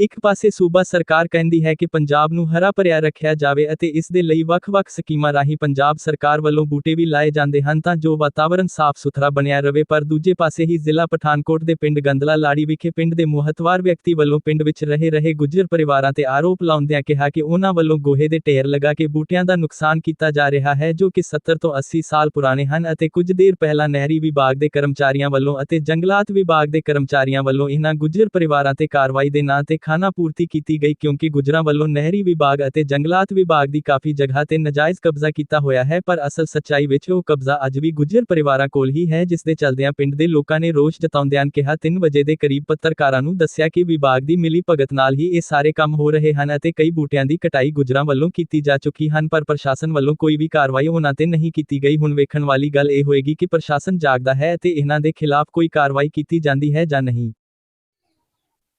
ਇੱਕ ਪਾਸੇ ਸੂਬਾ ਸਰਕਾਰ ਕਹਿੰਦੀ ਹੈ ਕਿ ਪੰਜਾਬ ਨੂੰ ਹਰਾ ਭਰਿਆ ਰੱਖਿਆ ਜਾਵੇ ਅਤੇ ਇਸ ਦੇ ਲਈ ਵੱਖ-ਵੱਖ ਸਕੀਮਾਂ ਰਾਹੀਂ ਪੰਜਾਬ ਸਰਕਾਰ ਵੱਲੋਂ ਬੂਟੇ ਵੀ ਲਾਏ ਜਾਂਦੇ ਹਨ ਤਾਂ ਜੋ ਵਾਤਾਵਰਣ ਸਾਫ਼ ਸੁਥਰਾ ਬਣਿਆ ਰਹੇ ਪਰ ਦੂਜੇ ਪਾਸੇ ਹੀ ਜ਼ਿਲ੍ਹਾ ਪਠਾਨਕੋਟ ਦੇ ਪਿੰਡ ਗੰਦਲਾ ਲਾੜੀ ਵਿਖੇ ਪਿੰਡ ਦੇ ਮਹੱਤਵਾਰ ਵਿਅਕਤੀ ਵੱਲੋਂ ਪਿੰਡ ਵਿੱਚ ਰਹੇ ਰਹੇ ਗੁੱਜਰ ਪਰਿਵਾਰਾਂ ਤੇ ਆਰੋਪ ਲਾਉਂਦਿਆਂ ਕਿਹਾ ਕਿ ਉਹਨਾਂ ਵੱਲੋਂ ਗੋਹੇ ਦੇ ਢੇਰ ਲਗਾ ਕੇ ਬੂਟਿਆਂ ਦਾ ਨੁਕਸਾਨ ਕੀਤਾ ਜਾ ਰਿਹਾ ਹੈ, ਜੋ ਕਿ 70 ਤੋਂ 80 ਸਾਲ ਪੁਰਾਣੇ ਹਨ ਅਤੇ ਕੁਝ ਦੇਰ ਪਹਿਲਾਂ ਨਹਿਰੀ ਵਿਭਾਗ ਦੇ ਕਰਮਚਾਰੀਆਂ ਵੱਲੋਂ ਅਤੇ ਜੰਗਲਾਤ ਵਿਭਾਗ ਦੇ ਕਰਮਚਾਰੀਆਂ ਵੱਲੋਂ ਇਹਨਾਂ ਗੁੱਜਰ ਪਰਿਵਾਰਾਂ ਤੇ ਕਾਰਵਾਈ ਦੇ ਨਾਂ ਤੇ ਖਾਨਾ ਪੂਰਤੀ ਕੀਤੀ ਗਈ ਕਿਉਂਕਿ ਗੁੱਜਰਾਂ ਵੱਲੋਂ ਨਹਿਰੀ ਵਿਭਾਗ ਅਤੇ ਜੰਗਲਾਤ ਵਿਭਾਗ ਦੀ ਕਾਫੀ ਜਗ੍ਹਾ ਤੇ ਨਜਾਇਜ਼ ਕਬਜ਼ਾ ਕੀਤਾ ਹੋਇਆ ਹੈ, ਪਰ ਅਸਲ ਸੱਚਾਈ ਵਿੱਚ ਉਹ ਕਬਜ਼ਾ ਅੱਜ ਵੀ ਗੁੱਜਰ ਪਰਿਵਾਰਾਂ ਕੋਲ ਹੀ ਹੈ, ਜਿਸ ਦੇ ਚਲਦਿਆਂ ਪਿੰਡ ਦੇ ਲੋਕਾਂ ਨੇ ਰੋਸ਼ ਜਤਾਉਂਦਿਆਂ ਕਿਹਾ 3 ਵਜੇ ਦੇ ਕਰੀਬ ਪੱਤਰਕਾਰਾਂ ਨੂੰ ਦੱਸਿਆ ਕਿ ਵਿਭਾਗ ਦੀ ਮਿਲੀ ਭਗਤ ਨਾਲ ਹੀ ਇਹ ਸਾਰੇ ਕੰਮ ਹੋ ਰਹੇ ਹਨ ਅਤੇ ਕਈ ਬੂਟਿਆਂ ਦੀ ਕਟਾਈ ਗੁੱਜਰਾਂ ਵੱਲੋਂ ਕੀਤੀ ਜਾ ਚੁੱਕੀ ਹਨ, ਪਰ ਪ੍ਰਸ਼ਾਸਨ ਵੱਲੋਂ ਕੋਈ ਵੀ ਕਾਰਵਾਈ ਉਹਨਾਂ ਤੇ ਨਹੀਂ ਕੀਤੀ ਗਈ। ਹੁਣ ਵੇਖਣ ਵਾਲੀ ਗੱਲ ਇਹ ਹੋਏਗੀ ਕਿ ਪ੍ਰਸ਼ਾਸਨ ਜਾਗਦਾ ਹੈ ਅਤੇ ਇਹਨਾਂ ਦੇ ਖਿਲਾਫ ਕੋਈ ਕਾਰਵਾਈ ਕੀਤੀ ਜਾਂਦੀ ਹੈ ਜਾਂ ਨਹੀਂ।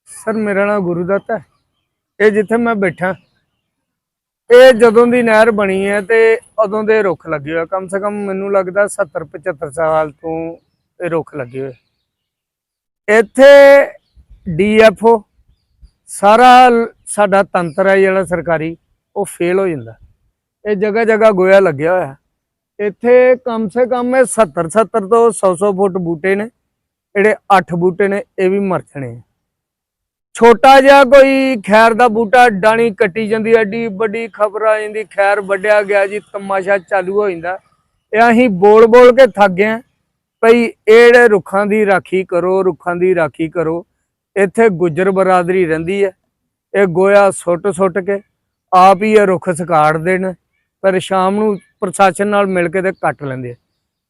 ਸਰ, ਮੇਰਾ ਨਾਮ ਗੁਰੂਦੱਤ ਹੈ। ਇਹ ਜਿੱਥੇ ਮੈਂ ਬੈਠਾ, ਇਹ ਜਦੋਂ ਦੀ ਨਹਿਰ ਬਣੀ ਹੈ ਤੇ ਉਦੋਂ ਦੇ ਰੁੱਖ ਲੱਗੇ ਹੋਏ ਕਮ ਸੇ ਕਮ ਮੈਨੂੰ ਲੱਗਦਾ 70 75 ਸਾਲ ਤੋਂ ਇਹ ਰੁੱਖ ਲੱਗੇ ਹੋਏ ਇੱਥੇ ਡੀਐਫਓ ਸਾਰਾ ਸਾਡਾ ਤੰਤਰ ਹੈ ਜਿਹੜਾ ਸਰਕਾਰੀ, ਉਹ ਫੇਲ ਹੋ ਜਾਂਦਾ। ਇਹ ਜਗ੍ਹਾ ਜਗ੍ਹਾ ਗੋਇਆ ਲੱਗਿਆ ਹੋਇਆ। ਇੱਥੇ ਕਮ ਸੇ ਕਮ ਇਹ 70 70 ਤੋਂ 100 100 ਫੁੱਟ ਬੂਟੇ ਨੇ। ਜਿਹੜੇ 8 ਬੂਟੇ ਨੇ, ਇਹ ਵੀ ਮਰ ਜਾਣੇ ਆ। ਛੋਟਾ ਜਿਹਾ ਕੋਈ ਖੈਰ ਦਾ ਬੂਟਾ ਡਾਣੀ ਕੱਟੀ ਜਾਂਦੀ, ਐਡੀ ਵੱਡੀ ਖਬਰ ਆ ਜਾਂਦੀ, ਖੈਰ ਵੱਡਿਆ ਗਿਆ ਜੀ, ਤਮਾਸ਼ਾ ਚਾਲੂ ਹੋ ਜਾਂਦਾ। ਇਹ ਅਸੀਂ ਬੋਲ ਬੋਲ ਕੇ ਥੱਕ ਗਏ ਆਂ ਭਈ ਇਹ ਜਿਹੜੇ ਰੁੱਖਾਂ ਦੀ ਰਾਖੀ ਕਰੋ, ਰੁੱਖਾਂ ਦੀ ਰਾਖੀ ਕਰੋ। ਇੱਥੇ ਗੁੱਜਰ ਬਰਾਦਰੀ ਰਹਿੰਦੀ ਹੈ। ਇਹ ਗੋਇਆ ਸੁੱਟ ਸੁੱਟ ਕੇ ਆਪ ਹੀ ਇਹ ਰੁੱਖ ਸਕਾੜ ਦੇਣ ਪਰ ਸ਼ਾਮ ਨੂੰ ਪ੍ਰਸ਼ਾਸਨ ਨਾਲ ਮਿਲ ਕੇ ਤੇ ਕੱਟ ਲੈਂਦੇ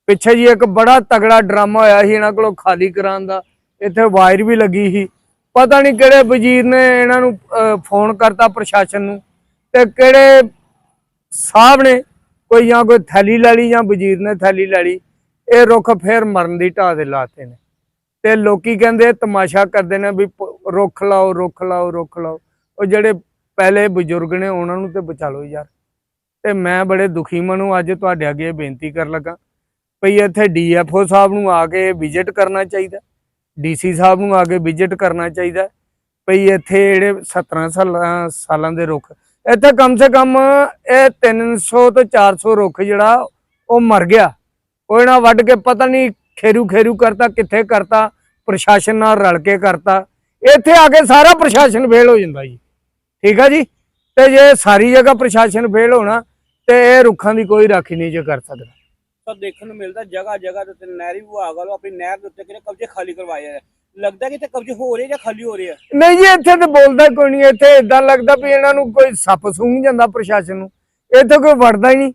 ਪਿੱਛੇ ਜੀ ਇੱਕ ਬੜਾ ਤਗੜਾ ਡਰਾਮਾ ਹੋਇਆ ਸੀ, ਇਹਨਾਂ ਕੋਲੋਂ ਖਾਲੀ ਕਰਾਉਣ ਦਾ। ਇੱਥੇ ਵਾਇਰ ਵੀ ਲੱਗੀ ਸੀ। ਪਤਾ ਨਹੀਂ ਕਿਹੜੇ ਵਜ਼ੀਰ ਨੇ ਇਹਨਾਂ ਨੂੰ ਫੋਨ ਕਰਤਾ ਪ੍ਰਸ਼ਾਸਨ ਨੂੰ ਤੇ ਕਿਹੜੇ ਸਾਹਿਬ ਨੇ ਕੋਈ ਜਾਂ ਕੋਈ ਥੈਲੀ ਲੈ ਲਈ ਜਾਂ ਵਜ਼ੀਰ ਨੇ ਥੈਲੀ ਲੈ ਲਈ, ਇਹ ਰੁੱਖ ਫੇਰ ਮਰਨ ਦੀ ਢਾਹ ਦੇ ਲਾਤੇ ਨੇ। ਤੇ ਲੋਕੀ ਕਹਿੰਦੇ ਤਮਾਸ਼ਾ ਕਰਦੇ ਨੇ ਵੀ ਰੁੱਖ ਲਾਓ ਰੁੱਖ ਲਾਓ ਰੁੱਖ ਲਾਓ। ਉਹ ਜਿਹੜੇ ਪਹਿਲੇ ਬਜ਼ੁਰਗ ਨੇ ਉਹਨਾਂ ਨੂੰ ਤੇ ਬਚਾ ਲਓ ਯਾਰ। ਤੇ ਮੈਂ ਬੜੇ ਦੁਖੀ ਮਨੂ, ਅੱਜ ਤੁਹਾਡੇ ਅੱਗੇ ਇਹ ਬੇਨਤੀ ਕਰਨ ਲੱਗਾ ਭਈ ਇੱਥੇ ਡੀਐਫਓ ਸਾਹਿਬ ਨੂੰ ਆ ਕੇ ਵਿਜ਼ਿਟ ਕਰਨਾ ਚਾਹੀਦਾ। ਡੀਸੀ ਸਾਹਿਬ ਨੂੰ ਆ ਕੇ ਵਿਜ਼ਿਟ ਕਰਨਾ ਚਾਹੀਦਾ। ਭਈ ਇੱਥੇ ਜਿਹੜੇ 17 ਸਾਲਾਂ ਸਾਲਾਂ ਦੇ ਰੁੱਖ, ਇੱਥੇ ਕਮ ਸੇ ਕਮ ਇਹ 300 ਤੋਂ 400 ਰੁੱਖ ਜਿਹੜਾ, ਉਹ ਮਰ ਗਿਆ। ਉਹ ਇਹਨਾਂ ਵੱਢ ਕੇ ਪਤਾ ਨਹੀਂ ਖੇਰੂ ਖੇਰੂ ਕਰਤਾ, ਕਿੱਥੇ ਕਰਤਾ, ਪ੍ਰਸ਼ਾਸਨ ਨਾਲ ਰਲ ਕੇ ਕਰਤਾ। ਇੱਥੇ ਆ ਕੇ ਸਾਰਾ ਪ੍ਰਸ਼ਾਸਨ ਫੇਲ ਹੋ ਜਾਂਦਾ ਜੀ। ਠੀਕ ਆ ਜੀ? ਤੇ ਜੇ ਸਾਰੀ ਜਗ੍ਹਾ ਪ੍ਰਸ਼ਾਸਨ ਫੇਲ ਹੋਣਾ, ਤੇ ਇਹ ਰੁੱਖਾਂ ਦੀ ਕੋਈ ਰਾਖੀ ਨਹੀਂ ਜੇ ਕਰ ਸਕਦਾ। ਤਾਂ ਦੇਖਣ ਨੂੰ ਮਿਲਦਾ ਜਗ੍ਹਾ ਜਗ੍ਹਾ ਦੇ ਉੱਤੇ ਨਹਿਰੀ ਵਿਭਾਗ ਵੱਲੋਂ ਆਪਣੀ ਨਹਿਰ ਦੇ ਉੱਤੇ ਕਿਹੜੇ ਕਬਜ਼ੇ ਖਾਲੀ ਕਰਵਾਏ ਆ। ਲੱਗਦਾ ਕਿ ਇੱਥੇ ਕਬਜ਼ੇ ਹੋ ਰਹੇ ਜਾਂ ਖਾਲੀ ਹੋ ਰਹੇ ਆ? ਨਹੀਂ ਜੀ ਇੱਥੇ ਤੇ ਬੋਲਦਾ ਕੋਈ ਨਹੀਂ ਇੱਥੇ ਇਦਾਂ ਲੱਗਦਾ ਵੀ ਇਹਨਾਂ ਨੂੰ ਕੋਈ ਸੱਪ ਸੂੰਘ ਜਾਂਦਾ ਪ੍ਰਸ਼ਾਸਨ ਨੂੰ। ਇੱਥੇ ਕੋਈ ਵੜਦਾ ਹੀ ਨਹੀਂ।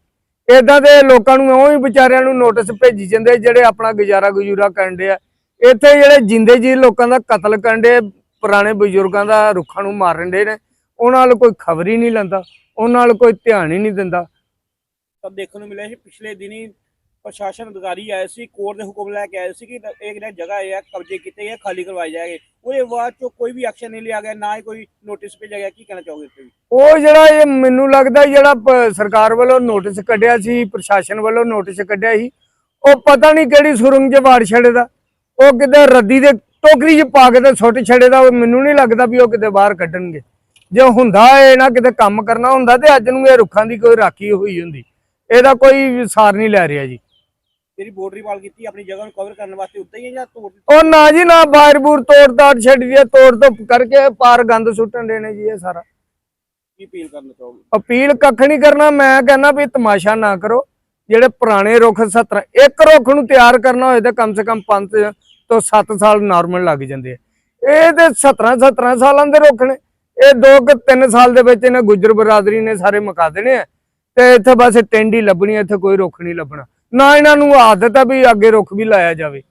ਇਦਾਂ ਦੇ ਲੋਕਾਂ ਨੂੰ ਉਹ ਹੀ ਵਿਚਾਰਿਆਂ ਨੂੰ ਨੋਟਿਸ ਭੇਜੀ ਜਾਂਦੇ ਜਿਹੜੇ ਆਪਣਾ ਗੁਜ਼ਾਰਾ ਗੁਜੂਰਾ ਕਰਨ ਦੇ ਆ। ਇੱਥੇ ਜਿਹੜੇ ਜਿੰਦੇ ਜੀ ਲੋਕਾਂ ਦਾ ਕਤਲ ਕਰਨ ਦੇ ਪੁਰਾਣੇ ਬਜ਼ੁਰਗਾਂ ਦਾ ਰੁੱਖਾਂ ਨੂੰ ਮਾਰਨ ਦੇ ਨੇ ਉਹਨਾਂ ਨਾਲ ਕੋਈ ਖਬਰ ਹੀ ਨਹੀਂ ਲੈਂਦਾ ਉਹਨਾਂ ਨਾਲ ਕੋਈ ਧਿਆਨ ਹੀ ਨਹੀਂ ਦਿੰਦਾ। ਤਾਂ ਦੇਖਣ ਨੂੰ ਮਿਲਿਆ ਸੀ ਪਿਛਲੇ ਦਿਨੀ ਪ੍ਰਸ਼ਾਸਨ ਅਧਿਕਾਰੀ ਆਏ ਸੀ, ਕੋਰਟ ਦੇ ਹੁਕਮ ਲੈ ਕੇ ਆਏ ਸੀ ਕਿ ਇਹ ਜਿਹੜਾ ਜਗ੍ਹਾ ਹੈ ਕਬਜ਼ੇ ਕੀਤੇ ਹੈ ਖਾਲੀ ਕਰਵਾਏ ਜਾਏਗੇ। ਉਹਦੇ ਬਾਅਦ ਚੋਂ ਕੋਈ ਵੀ ਐਕਸ਼ਨ ਨਹੀਂ ਲਿਆ ਗਿਆ, ਨਾ ਹੀ ਕੋਈ ਨੋਟਿਸ ਭੇਜਿਆ ਗਿਆ। ਕੀ ਕਹਿਣਾ ਚਾਹੋਗੇ ਇਸ ਉਹ ਜਿਹੜਾ ਇਹ ਮੈਨੂੰ ਲੱਗਦਾ ਜਿਹੜਾ ਸਰਕਾਰ ਵੱਲੋਂ ਨੋਟਿਸ ਕੱਢਿਆ ਸੀ, ਪ੍ਰਸ਼ਾਸਨ ਵੱਲੋਂ ਨੋਟਿਸ ਕੱਢਿਆ ਸੀ, ਉਹ ਪਤਾ ਨਹੀਂ ਕਿਹੜੀ ਸੁਰੰਗ 'ਚ ਵਾੜ ਛੱਡਦਾ। ਉਹ ਕਿਤੇ ਰੱਦੀ ਦੇ ਟੋਕਰੀ 'ਚ ਪਾ ਕੇ ਤੇ ਸੁੱਟ ਛੱਡੇਦਾ, ਉਹ ਮੈਨੂੰ ਨਹੀਂ ਲੱਗਦਾ ਵੀ ਉਹ ਕਿਤੇ ਬਾਹਰ ਕੱਢਣਗੇ। ਜੇ ਹੁੰਦਾ ਇਹ ਨਾ ਕਿਤੇ ਕੰਮ ਕਰਨਾ ਹੁੰਦਾ ਤੇ ਅੱਜ ਨੂੰ ਇਹ ਰੁੱਖਾਂ ਦੀ ਕੋਈ ਰਾਖੀ ਹੋਈ ਹੁੰਦੀ। ਇਹਦਾ ਕੋਈ ਸਾਰ ਨਹੀਂ ਲੈ ਰਿਹਾ ਜੀ। ਜਿਹੜੀ ਬਾਰਡਰੀ ਵਾਲ ਕੀਤੀ ਆਪਣੀ ਜਗ੍ਹਾ ਨੂੰ ਕਵਰ ਕਰਨ ਵਾਸਤੇ ਉੱਤੇ ਹੀ ਹੈ ਜਾਂ ਤੋੜ? ਉਹ ਨਾ ਜੀ ਨਾ ਬਾਹਰ ਬੂਰ ਤੋੜ ਤਾੜ ਛੱਡਦੀ ਹੈ ਤੋੜ ਤੋਂ ਕਰਕੇ ਪਾਰ ਗੰਦ ਸੁੱਟਣ ਦੇਣੇ ਜੀ ਇਹ ਸਾਰਾ। ਕੀ ਅਪੀਲ ਕਰਨਾ ਚਾਹੋਗੇ? ਅਪੀਲ ਕੱਖ ਨਹੀਂ ਕਰਨਾ ਮੈਂ ਕਹਿੰਦਾ ਵੀ ਤਮਾਸ਼ਾ ਨਾ ਕਰੋ ਜਿਹੜੇ ਪੁਰਾਣੇ ਰੁੱਖ 70 ਇੱਕ ਰੁੱਖ ਨੂੰ ਤਿਆਰ ਕਰਨਾ ਹੋਏ ਤਾਂ ਕਮ ਸੇ ਕਮ 5 ਤੋਂ 7 ਸਾਲ ਨਾਰਮਲ ਲੱਗ ਜਾਂਦੇ ਆ। ਇਹ ਤੇ 17 17 ਸਾਲਾਂ ਦੇ ਰੁੱਖ ਨੇ ਇਹ 2 ਕਿ 3 ਸਾਲ ਦੇ ਵਿੱਚ ਇਹਨਾਂ ਗੁੱਜਰ ਬਰਾਦਰੀ ਨੇ ਸਾਰੇ ਮੁਕਾ ਦੇਣੇ ਆ। ਤੇ ਇੱਥੇ ਬਸ ਟੈਂਡੀ ਲੱਭਣੀ ਇੱਥੇ ਕੋਈ ਰੁੱਖ ਨਹੀਂ ਲੱਭਣਾ। ਨਾ ਇਹਨਾਂ ਨੂੰ ਆਦਤ ਆ ਵੀ ਅੱਗੇ ਰੁੱਖ ਵੀ ਲਾਇਆ ਜਾਵੇ।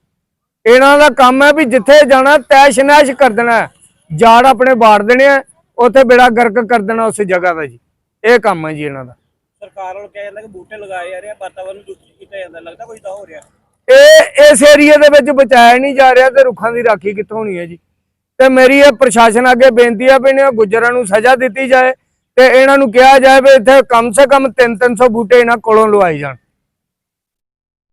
ਇਹਨਾਂ ਦਾ ਕੰਮ ਹੈ ਵੀ ਜਿੱਥੇ ਜਾਣਾ ਤੈਸ਼ ਨੈਸ਼ ਕਰ ਦੇਣਾ। ਹੈ। ਜਾੜ ਆਪਣੇ ਬਾੜ ਦੇਣੇ ਆ ਉੱਥੇ ਬੇੜਾ ਗਰਕ ਕਰ ਦੇਣਾ ਉਸ ਜਗ੍ਹਾ ਦਾ ਜੀ। ਇਹ ਕੰਮ ਹੈ ਜੀ ਇਹਨਾਂ ਦਾ। ਸਰਕਾਰ ਵੱਲੋਂ ਕਿਹਾ ਜਾਂਦਾ ਕਿ ਬੂਟੇ ਲਗਾਏ ਜਾ ਰਹੇ ਆ ਵਾਤਾਵਰਨ ਨੂੰ ਦੂਸ਼ਿਤ ਕੀਤਾ ਜਾਂਦਾ ਲੱਗਦਾ ਕੋਈ ਤਾਂ ਹੋ ਰਿਹਾ। ਇਹ ਇਸ ਏਰੀਆ ਦੇ ਵਿੱਚ ਬਚਾਇਆ ਨਹੀਂ ਜਾ ਰਿਹਾ ਤੇ ਰੁੱਖਾਂ ਦੀ ਰਾਖੀ ਕਿੱਥੋਂ ਹੋਣੀ ਹੈ ਜੀ। ਤੇ ਮੇਰੀ ਇਹ ਪ੍ਰਸ਼ਾਸਨ ਅੱਗੇ ਬੇਨਤੀ ਹੈ ਵੀ ਇਹਨਾਂ ਗੁੱਜਰਾਂ ਨੂੰ ਸਜ਼ਾ ਦਿੱਤੀ ਜਾਏ ਤੇ ਇਹਨਾਂ ਨੂੰ ਕਿਹਾ ਜਾਏ ਵੀ ਇੱਥੇ ਕਮ ਸੇ ਕਮ 3-300 ਬੂਟੇ ਇਹਨਾਂ ਕੋਲੋਂ ਲਵਾਏ ਜਾਣ।